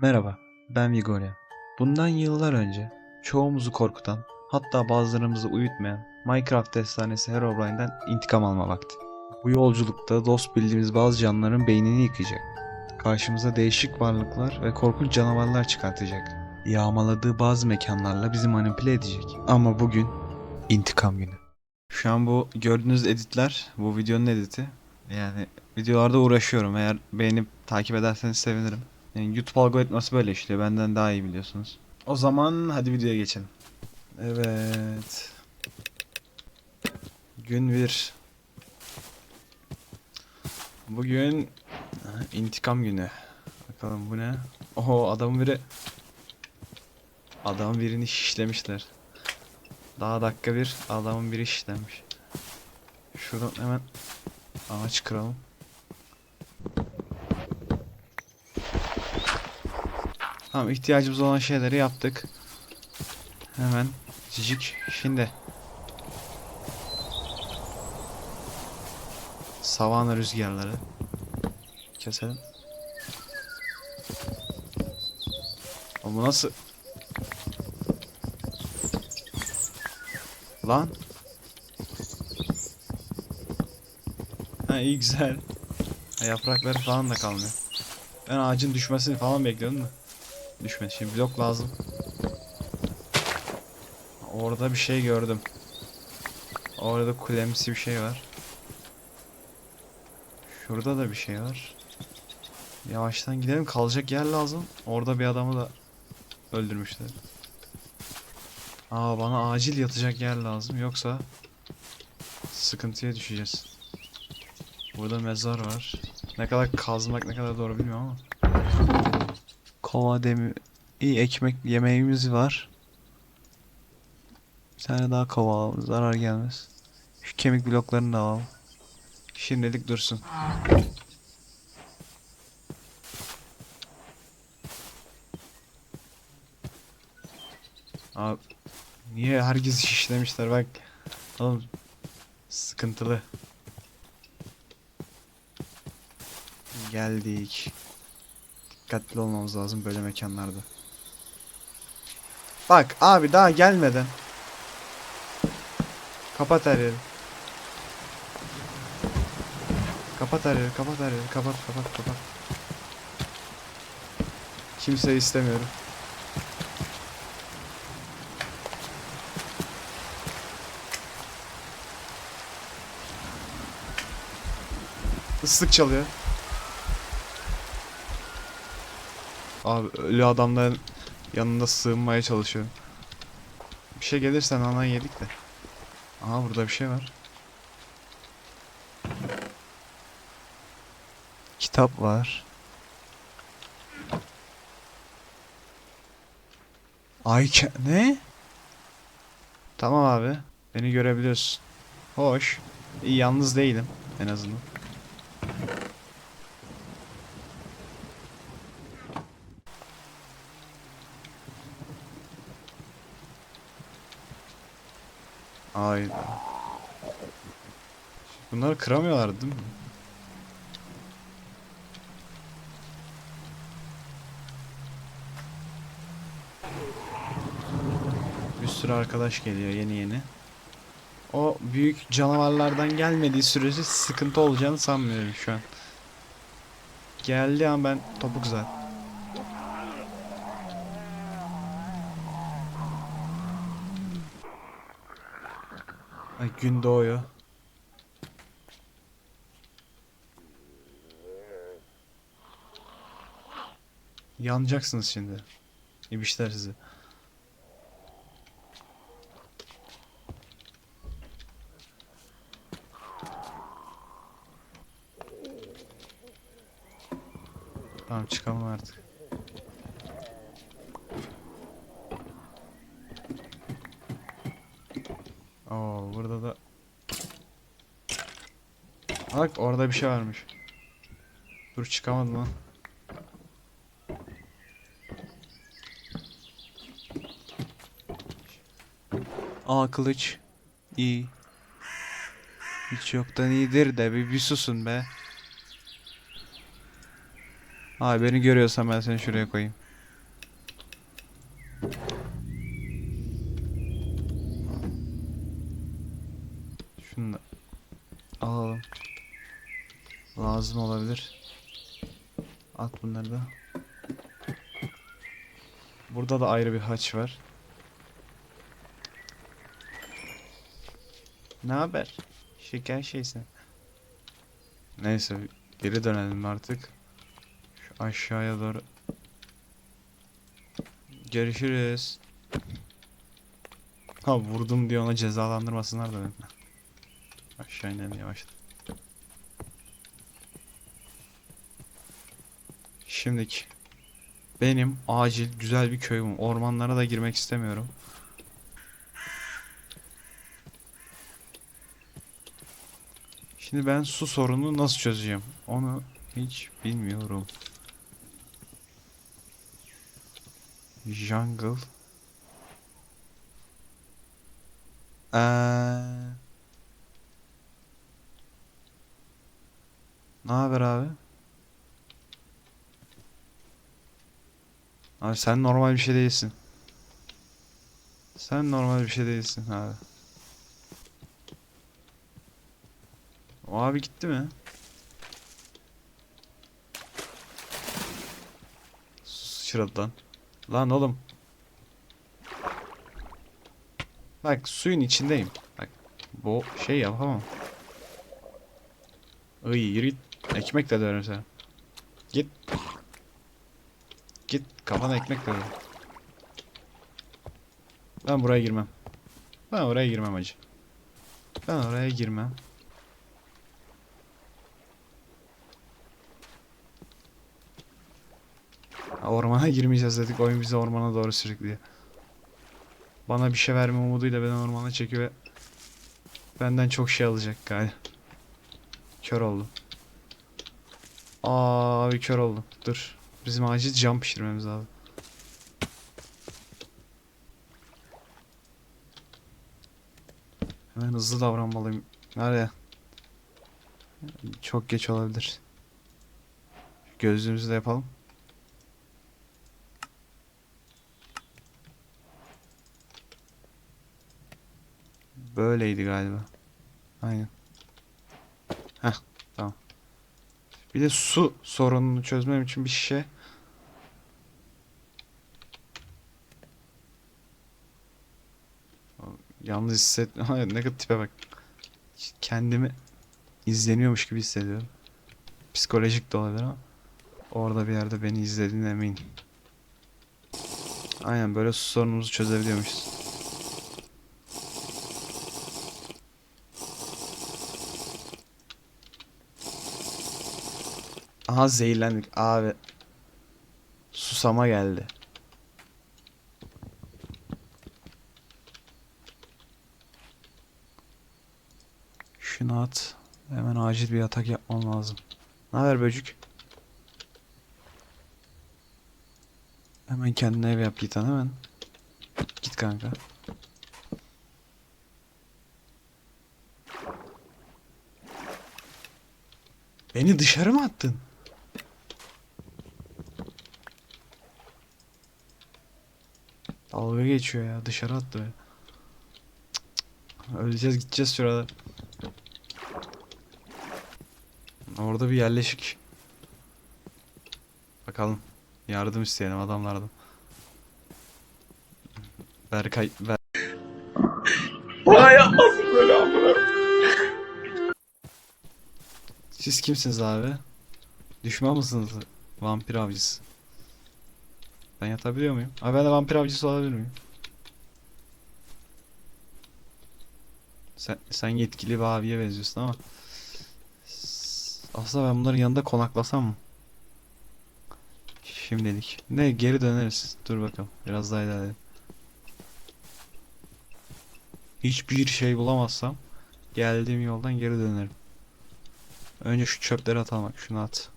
Merhaba, ben Vigorya. Bundan yıllar önce çoğumuzu korkutan, hatta bazılarımızı uyutmayan Minecraft efsanesi Herobrine'den intikam alma vakti. Bu yolculukta dost bildiğimiz bazı canlıların beynini yıkayacak. Karşımıza değişik varlıklar ve korkunç canavarlar çıkartacak. Yağmaladığı bazı mekanlarla bizi manipüle edecek. Ama bugün intikam günü. Şu an bu gördüğünüz editler, bu videonun editi. Yani videolarda uğraşıyorum. Eğer beğenip takip ederseniz sevinirim. Yani YouTube algoritması böyle işliyor. Benden daha iyi biliyorsunuz. O zaman hadi videoya geçelim. Evet. Gün 1. Bugün intikam günü. Bakalım bu ne? Oho adamın biri Adamın birini şişlemişler. Daha dakika bir adamın biri şişlenmiş. Şuradan hemen ağaç kıralım. Tamam ihtiyacımız olan şeyleri yaptık. Hemen cicik şimdi. Savana rüzgarları. Keselim. Ama nasıl? Lan. Ha iyi güzel. Ha, yaprakları falan da kalmıyor. Ben ağacın düşmesini falan bekliyordum da. Düşmedi. Şimdi blok lazım. Orada bir şey gördüm. Orada kulemsi bir şey var. Şurada da bir şey var. Yavaştan gidelim. Kalacak yer lazım. Orada bir adamı da öldürmüşler. Aa bana acil yatacak yer lazım. Yoksa sıkıntıya düşeceğiz. Burada mezar var. Ne kadar kazmak ne kadar doğru bilmiyorum ama. Kova demir. İyi ekmek yemeğimiz var. Bir tane daha kova alalım. Zarar gelmez. Şu kemik bloklarını da alalım. Şimdilik dursun. Abi niye herkes şişlemişler bak. Oğlum sıkıntılı. Geldik. Dikkatli olmamız lazım böyle mekanlarda. Bak abi daha gelmeden. Kapat her yeri. Kapat her yeri, kapat her yeri, kapat, kapat, kapat. Kimseyi istemiyorum. Islık çalıyor. Abi ölü adamların yanında sığınmaya çalışıyorum. Bir şey gelirse anan yedik de. Aha burada bir şey var. Kitap var. Ay ne? Tamam abi. Beni görebiliyorsun. Hoş. İyi yalnız değilim en azından. Ay. Bunları kıramıyorlar değil mi? Bir sürü arkadaş geliyor yeni yeni. O büyük canavarlardan gelmediği sürece sıkıntı olacağını sanmıyorum şu an. Geldi ama ben topuk zaten. Ay gün doğuyor. Yanacaksınız şimdi. İbişler sizi. Tamam çıkalım artık. Oo burada da Bak orada bir şey varmış. Dur çıkamadım lan. Aa kılıç. İyi. Hiç yoktan iyidir de bir, bir susun be. Abi beni görüyorsan ben seni şuraya koyayım. Da. Burada da ayrı bir haç var. Ne haber? Şeker şeysin. Neyse geri dönelim artık. Şu aşağıya doğru. Görüşürüz. Ha vurdum diye ona cezalandırmasınlar da beni. Aşağı inelim yavaştan. Şimdiki benim acil güzel bir köyüm. Ormanlara da girmek istemiyorum. Şimdi ben su sorununu nasıl çözeceğim? Onu hiç bilmiyorum. Jungle. Eee... Ne haber abi? Abi sen normal bir şey değilsin. Sen normal bir şey değilsin abi. O abi gitti mi? Sıçradı lan. Oğlum. Bak suyun içindeyim. Bak bu şey yapamam. Iy yürü git. Ekmek de döverim sana. Git. Kafana ekmek döverim. Ben buraya girmem. Ben oraya girmem acı. Ben oraya girmem. Ormana girmeyeceğiz dedik. Oyun bizi ormana doğru sürüklüyor. Bana bir şey verme umuduyla beni ormana çekiyor ve benden çok şey alacak galiba. Kör oldum. Aa, abi kör oldum. Dur. Bizim acil cam pişirmemiz lazım. Hemen hızlı davranmalıyım. Nerede? Çok geç olabilir. Gözlüğümüzü de yapalım. Böyleydi galiba. Aynen. Heh. Bir de su sorununu çözmem için bir şişe. Yalnız hisset... Hayır, ne kadar tipe bak. Kendimi izleniyormuş gibi hissediyorum. Psikolojik de olabilir ama orada bir yerde beni izlediğine eminim. Aynen böyle su sorunumuzu çözebiliyormuşuz. Aha zehirlendik abi. Susama geldi. Şunu at. Hemen acil bir atak yapmam lazım. Ne haber böcük? Hemen kendine ev yap Yiğitan hemen. Git kanka. Beni dışarı mı attın? Dalga geçiyor ya dışarı attı beni. Öleceğiz gideceğiz şurada. Orada bir yerleşik. Bakalım. Yardım isteyelim adamlardan. Berkay Ber Bana yapmasın böyle amına. Siz kimsiniz abi? Düşman mısınız? Vampir avcısı. Ben yatabiliyor muyum? Abi ben de vampir avcısı olabilir miyim? Sen, sen yetkili bir abiye benziyorsun ama. Aslında ben bunların yanında konaklasam mı? Şimdilik. Ne geri döneriz. Dur bakalım. Biraz daha ilerleyelim. Hiçbir şey bulamazsam geldiğim yoldan geri dönerim. Önce şu çöpleri atalım şunu at.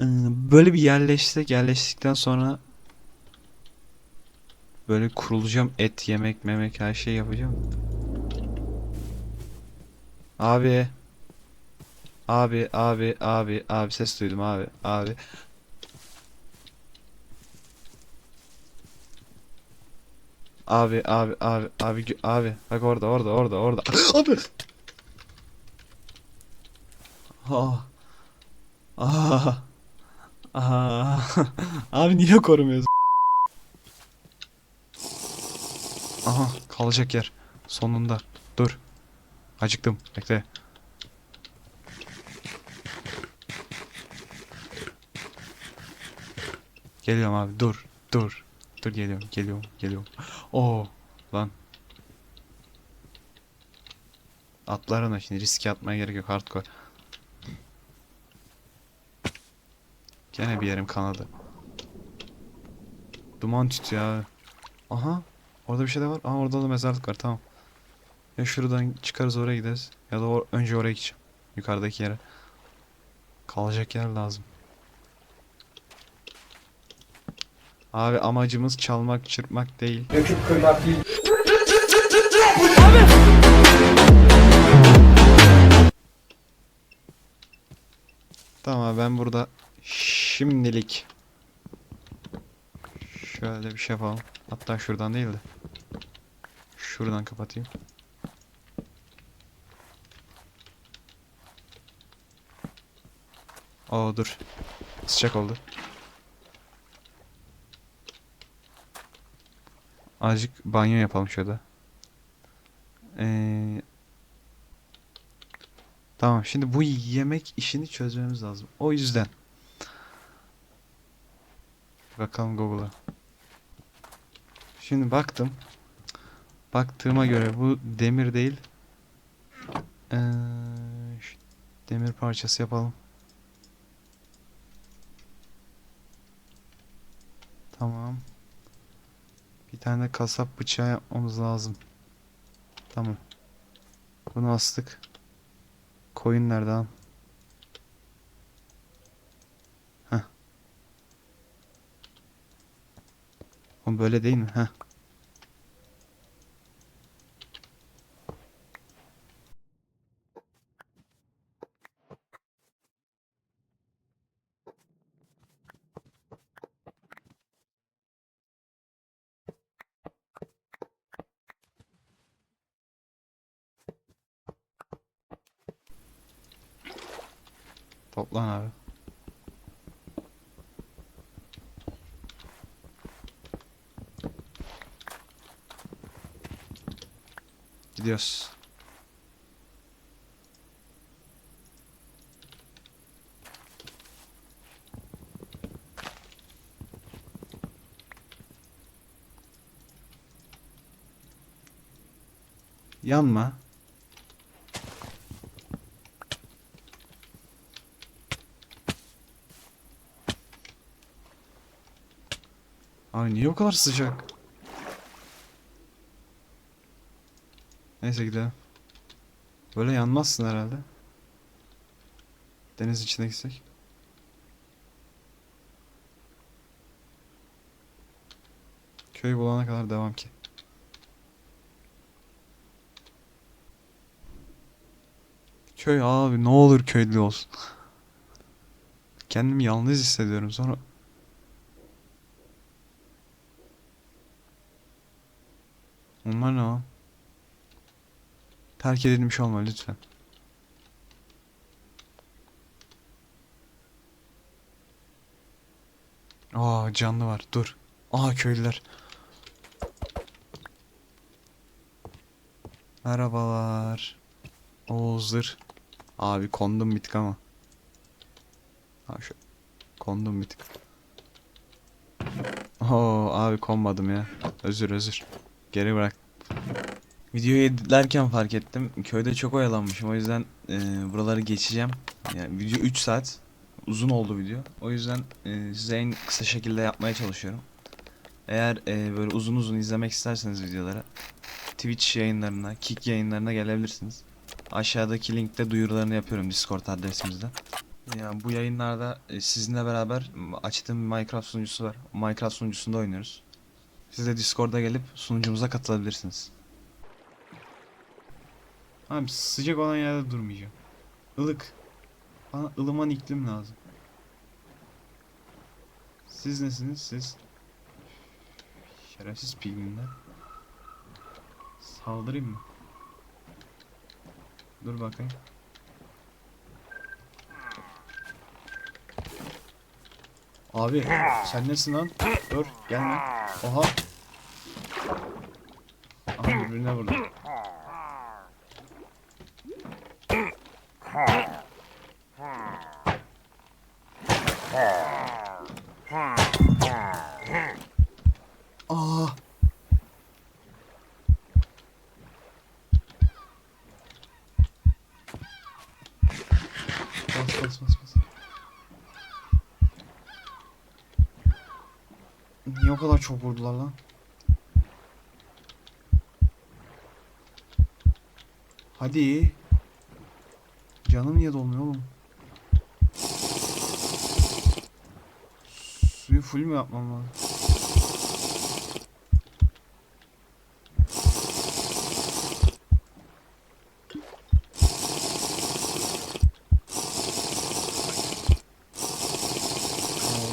Ee, Böyle bir yerleşsek yerleştikten sonra böyle kurulacağım et yemek memek her şey yapacağım. Abi. Abi abi abi abi ses duydum abi abi. abi abi abi abi abi bak orada orada orada orada abi ah ah ah abi niye korumuyorsun? Aha kalacak yer. Sonunda. Dur. Acıktım. Bekle. Geliyorum abi. Dur. Dur. Dur geliyorum. Geliyorum. Geliyorum. Oo lan. Atlarım da şimdi. Riske atmaya gerek yok. Hardcore Gene bir yerim kanadı Duman tütüyor abi Aha orada bir şey de var. Aha orada da mezarlık var tamam. Ya şuradan çıkarız oraya gideriz. Ya da or- önce oraya gideceğim. Yukarıdaki yere. Kalacak yer lazım. Abi amacımız çalmak çırpmak değil. Döküp kırmak değil. Tamam ben burada şimdilik şöyle bir şey yapalım. Hatta şuradan değil de şuradan kapatayım. Oo dur. Sıcak oldu. Azıcık banyo yapalım şurada. Ee, Tamam şimdi bu yemek işini çözmemiz lazım. O yüzden. Bakalım Google'a. Şimdi baktım. Baktığıma göre bu demir değil. Ee, şu demir parçası yapalım. Tamam. Bir tane kasap bıçağı yapmamız lazım. Tamam. Bunu astık. Koyun nerede O böyle değil mi? Heh. Toplan abi. Gidiyoruz. Yanma. Ay niye o kadar sıcak? Neyse gidelim. Böyle yanmazsın herhalde. Deniz içine gitsek. Köy bulana kadar devam ki. Köy abi ne olur köylü olsun. Kendimi yalnız hissediyorum sonra Onlar ne o? Terk edilmiş olma lütfen. Aa canlı var. Dur. Aa köylüler. Merhabalar. Zırh. Abi kondum bitik ama. Ha şu kondum bitik. Oo abi konmadım ya. Özür özür. Geri bırak. Videoyu editlerken fark ettim. Köyde çok oyalanmışım. O yüzden e, buraları geçeceğim. Yani video 3 saat. Uzun oldu video. O yüzden e, size en kısa şekilde yapmaya çalışıyorum. Eğer e, böyle uzun uzun izlemek isterseniz videoları Twitch yayınlarına, Kick yayınlarına gelebilirsiniz. Aşağıdaki linkte duyurularını yapıyorum Discord adresimizde. Yani bu yayınlarda e, sizinle beraber açtığım Minecraft sunucusu var. Minecraft sunucusunda oynuyoruz. Siz de Discord'a gelip sunucumuza katılabilirsiniz. Abi sıcak olan yerde durmayacağım. Ilık. Bana ılıman iklim lazım. Siz nesiniz siz? Şerefsiz pigminler. Kaldırayım mı? Dur bakayım. Abi sen nesin lan? Dur gelme. Oha. Aha birbirine vurdu. Aa. Bas bas bas bas. Niye o kadar çok vurdular lan? Hadi. Canım niye dolmuyor oğlum? Suyu full mü yapmam lazım?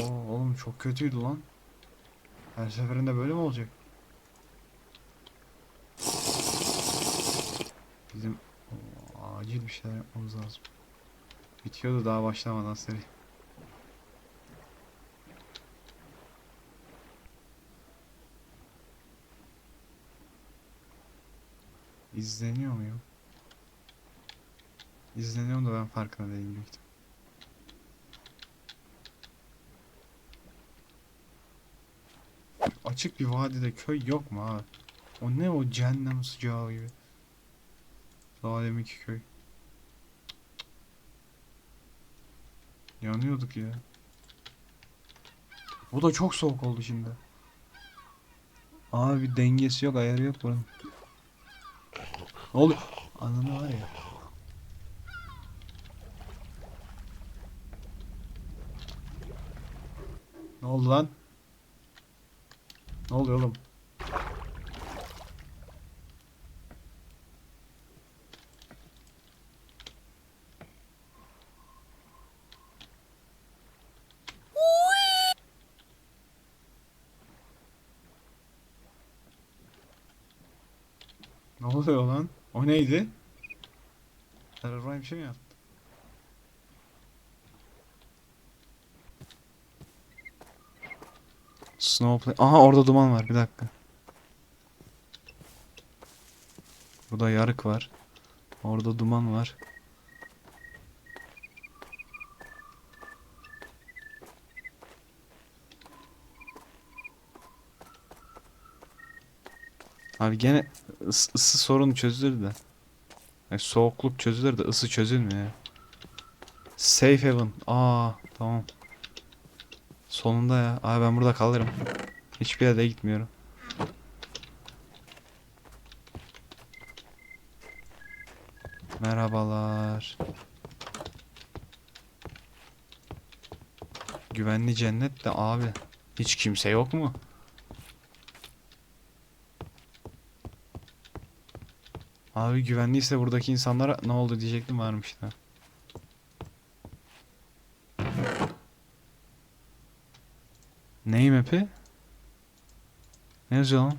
Oo, oğlum çok kötüydü lan. Her seferinde böyle mi olacak? Bizim Oo, acil bir şeyler yapmamız lazım. Bitiyordu daha başlamadan seri. İzleniyor muyum? İzleniyorum da ben farkında değilim büyük. Açık bir vadide köy yok mu abi? O ne o cehennem sıcağı gibi. Daha deminki köy. Yanıyorduk ya. Bu da çok soğuk oldu şimdi. Abi dengesi yok, ayarı yok bunun. Ne oluyor? Ananı var ya. Ne oldu lan? Ne oluyor oğlum? Oluyor lan? O neydi? Terör bir şey mi yaptı? Snowplay. Aha orada duman var bir dakika. Burada yarık var. Orada duman var. Abi gene ıs- ısı sorunu çözülür de. Yani soğukluk çözülür de ısı çözülmüyor. Safe haven. Aa tamam. Sonunda ya. Abi ben burada kalırım. Hiçbir yere gitmiyorum. Merhabalar. Güvenli cennet de abi. Hiç kimse yok mu? Abi güvenliyse buradaki insanlara ne oldu diyecektim varmış da. Ney map'i? Ne yazıyor lan?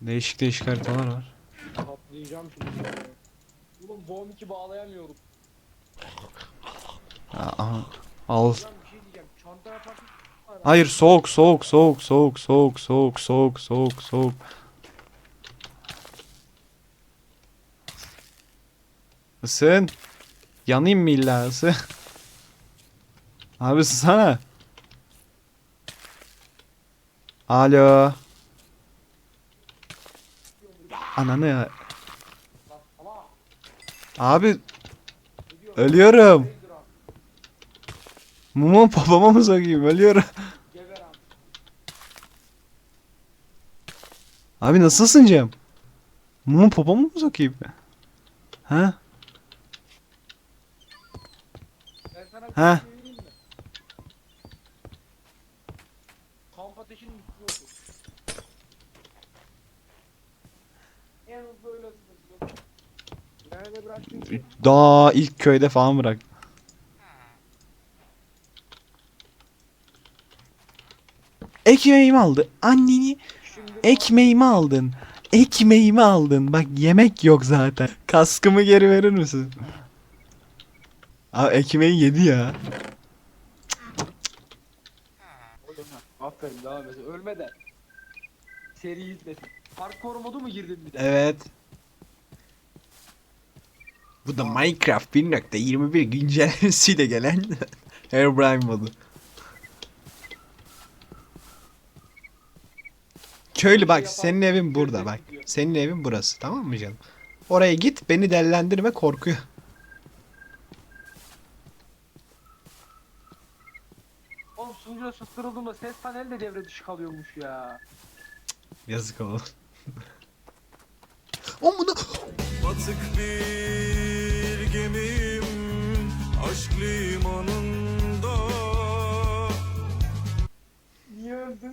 Değişik değişik haritalar var. Patlayacağım şimdi. Oğlum Bomb 2 bağlayamıyorum. Aa. Al. Lan bir şey diyeceğim. Çanta yaparken var. Hayır soğuk soğuk soğuk soğuk soğuk soğuk soğuk soğuk soğuk. Isın. Yanayım mı illa ısı? Abi ısınsana. Alo. Ananı ya. Abi ölüyorum. Mumu babama mı sokayım ölüyorum. Geber abi. Abi nasıl ısınacağım? Mumu popoma mı sokayım? Ha? Ha. Kamp ateşinin üstüne otur. En hızlı öyle ısınırsın. Nerede bıraktın ki? Daha ilk köyde falan bırak. Ekmeğimi aldı. Anneni ekmeğimi aldın. Ekmeğimi aldın. Bak yemek yok zaten. Kaskımı geri verir misin? Abi ekmeği yedi ya. Aferin devam et. Ölmeden. Seri izlesin. Hardcore modu mu girdin bir de? Evet. Bu da Minecraft 1.21 güncellemesiyle gelen Herobrine modu. Şöyle bak senin evin burada bak. Senin evin burası tamam mı canım? Oraya git beni dellendirme korkuyor. Oğlum sunucuda susturulduğumda ses paneli de devre dışı kalıyormuş ya. Yazık oğlum. O bunu... Batık bir gemim aşk limanında. Niye öldün?